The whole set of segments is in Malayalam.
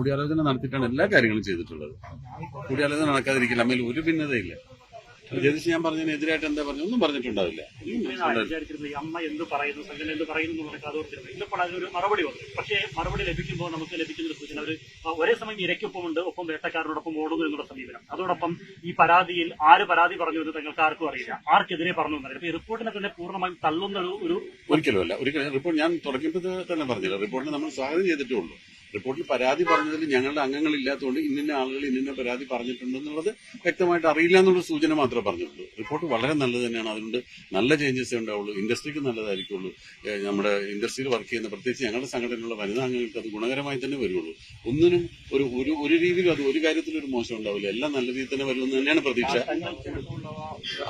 കൂടിയാലോചന നടത്തിയിട്ടാണ് എല്ലാ കാര്യങ്ങളും ചെയ്തിട്ടുള്ളത്. കൂടിയാലോചന നടക്കാതിരിക്കില്ല. അമ്മയിൽ ഒരു ഭിന്നതയില്ല. ജ്യോതിഷ് ഞാൻ പറഞ്ഞതിനെതിരായിട്ട് എന്താ പറഞ്ഞു ഒന്നും പറഞ്ഞിട്ടുണ്ടാവില്ല. അമ്മ എന്ത് പറയുന്നു സംഘടന എന്ത് പറയുന്നു ഇന്നിപ്പോൾ അതിനൊരു മറുപടി വന്നു. പക്ഷേ മറുപടി ലഭിക്കുമ്പോൾ നമുക്ക് ലഭിക്കുന്ന ഒരു സൂചന അവർ ഒരേ സമയം ഇരയ്ക്കൊപ്പമുണ്ട് ഒപ്പം വേട്ടക്കാരനോടൊപ്പം ഓടുന്നു എന്നുള്ള സമീപനം. അതോടൊപ്പം ഈ പരാതിയിൽ ആര് പരാതി പറഞ്ഞു എന്ന് തങ്ങൾക്ക് ആർക്കും അറിയില്ല. ആർക്കെതിരെ പറഞ്ഞു എന്നറിയില്ല ഈ റിപ്പോർട്ടിനെ തന്നെ പൂർണമായും തള്ളുന്ന ഒരു- ഒരു ഒരിക്കലുമല്ല ഒരിക്കലും റിപ്പോർട്ട് ഞാൻ തുടങ്ങിയപ്പോൾ തന്നെ പറഞ്ഞില്ല. റിപ്പോർട്ടിനെ നമ്മൾ സ്വാഗതം ചെയ്തിട്ടേ ഉള്ളൂ. റിപ്പോർട്ടിൽ പരാതി പറഞ്ഞതിൽ ഞങ്ങളുടെ അംഗങ്ങൾ ഇല്ലാത്തതുകൊണ്ട് ഇന്നിന്ന ആളുകൾ ഇന്നിന്ന പരാതി പറഞ്ഞിട്ടുണ്ടെന്നുള്ളത് വ്യക്തമായിട്ട് അറിയില്ല എന്നുള്ള സൂചന മാത്രമേ പറഞ്ഞിട്ടുള്ളൂ. റിപ്പോർട്ട് വളരെ നല്ലത് തന്നെയാണ്. അതുകൊണ്ട് നല്ല ചേഞ്ചസ് ഉണ്ടാവുള്ളൂ ഇൻഡസ്ട്രിക്ക് നല്ലതായിരിക്കുള്ളൂ. നമ്മുടെ ഇൻഡസ്ട്രിയിൽ വർക്ക് ചെയ്യുന്ന പ്രത്യേകിച്ച് ഞങ്ങളുടെ സംഘടനയിലുള്ള വനിതാ അംഗങ്ങൾക്ക് അത് ഗുണകരമായി തന്നെ വരുള്ളൂ. ഒന്നിനും ഒരു ഒരു ഒരു രീതിയിലും അത് ഒരു കാര്യത്തിലും ഒരു മോശം ഉണ്ടാവില്ല. എല്ലാം നല്ല രീതിയിൽ തന്നെ വരുമെന്ന് തന്നെയാണ് പ്രതീക്ഷ.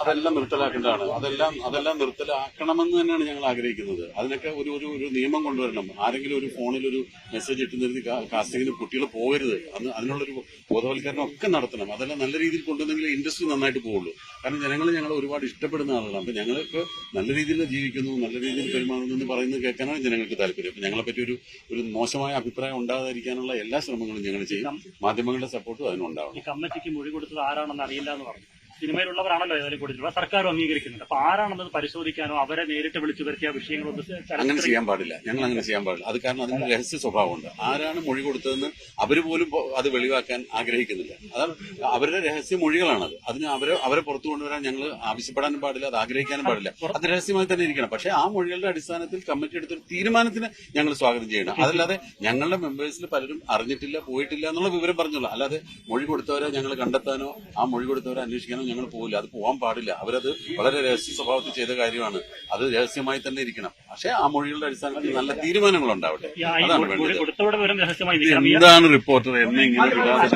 അതെല്ലാം നിർത്തലാക്കേണ്ടതാണ്. അതെല്ലാം അതെല്ലാം നിർത്തലാക്കണമെന്ന് തന്നെയാണ് ഞങ്ങൾ ആഗ്രഹിക്കുന്നത്. അതിനൊക്കെ ഒരു ഒരു നിയമം കൊണ്ടുവരണം. ആരെങ്കിലും ഒരു ഫോണിൽ ഒരു മെസ്സേജ് ഇട്ട് നിർത്തി കാസ്റ്റിങ്ങിന് കുട്ടികൾ പോകരുത്. അന്ന് അതിനുള്ളൊരു ബോധവൽക്കരണം ഒക്കെ നടത്തണം. അതെല്ലാം നല്ല രീതിയിൽ കൊണ്ടുവന്നെങ്കിൽ ഇൻഡസ്ട്രി നന്നായിട്ട് പോകുള്ളൂ കാരണം ജനങ്ങൾ ഞങ്ങൾ ഒരുപാട് ഇഷ്ടപ്പെടുന്ന ആളുകളാണ്. അപ്പൊ ഞങ്ങൾക്ക് നല്ല രീതിയിൽ ജീവിക്കുന്നു നല്ല രീതിയിൽ പെരുമാറുന്നു എന്ന് പറയുന്നത് കേൾക്കാനാണ് ജനങ്ങൾക്ക് താല്പര്യം. അപ്പൊ ഞങ്ങളെ പറ്റി ഒരു ഒരു മോശമായ അഭിപ്രായം ഉണ്ടാകാതിരിക്കാനുള്ള എല്ലാ ശ്രമങ്ങളും ഞങ്ങൾ ചെയ്യും. മാധ്യമങ്ങളുടെ സപ്പോർട്ടും അതിനുണ്ടാവണം. കമ്മിറ്റിക്ക് മൊഴി കൊടുത്തത് ആരാണെന്ന് അറിയില്ല എന്ന് പറഞ്ഞു. സിനിമയിലുള്ളവരാണല്ലോ ഏതായാലും കൊടുത്തിട്ടുള്ളത്. സർക്കാരും അംഗീകരിക്കുന്നുണ്ട്. അപ്പൊ ആരാണെന്നത് പരിശോധിക്കാനോ അവരെ നേരിട്ട് വിളിച്ചു വരുത്തിയ വിഷയങ്ങളൊന്നും അങ്ങനെ ചെയ്യാൻ പാടില്ല. ഞങ്ങൾ അങ്ങനെ ചെയ്യാൻ പാടില്ല. അത് കാരണം അതിന് രഹസ്യ സ്വഭാവമുണ്ട്. ആരാണ് മൊഴി കൊടുത്തതെന്ന് അവർ പോലും അത് വെളിവാക്കാൻ ആഗ്രഹിക്കുന്നില്ല. അതാണ് അവരുടെ രഹസ്യ മൊഴികളാണത്. അതിന് അവരെ അവരെ പുറത്തു കൊണ്ടുവരാൻ ഞങ്ങൾ ആവശ്യപ്പെടാനും പാടില്ല അത് ആഗ്രഹിക്കാനും പാടില്ല. അത് രഹസ്യമായി തന്നെ ഇരിക്കണം. പക്ഷേ ആ മൊഴികളുടെ അടിസ്ഥാനത്തിൽ കമ്മിറ്റി എടുത്തൊരു തീരുമാനത്തിന് ഞങ്ങൾ സ്വാഗതം ചെയ്യണം. അതല്ലാതെ ഞങ്ങളുടെ മെമ്പേഴ്സിൽ പലരും അറിഞ്ഞിട്ടില്ല പോയിട്ടില്ല എന്നുള്ള വിവരം പറഞ്ഞുള്ളൂ അല്ലാതെ മൊഴി കൊടുത്തവരെ ഞങ്ങൾ കണ്ടെത്താനോ ആ മൊഴി കൊടുത്തവരെ അന്വേഷിക്കാനോ ഞങ്ങൾ പോകില്ല അത് പോകാൻ പാടില്ല. അവരത് വളരെ രഹസ്യ സ്വഭാവത്തിൽ ചെയ്ത കാര്യമാണ്. അത് രഹസ്യമായി തന്നെ ഇരിക്കണം. പക്ഷേ ആ മൊഴികളുടെ അടിസ്ഥാനത്തിൽ നല്ല തീരുമാനങ്ങൾ ഉണ്ടാവട്ടെ അതാണ് വേണ്ടത്. എന്താണ് റിപ്പോർട്ടർ എന്നെ ഇങ്ങനെ വിടാതെ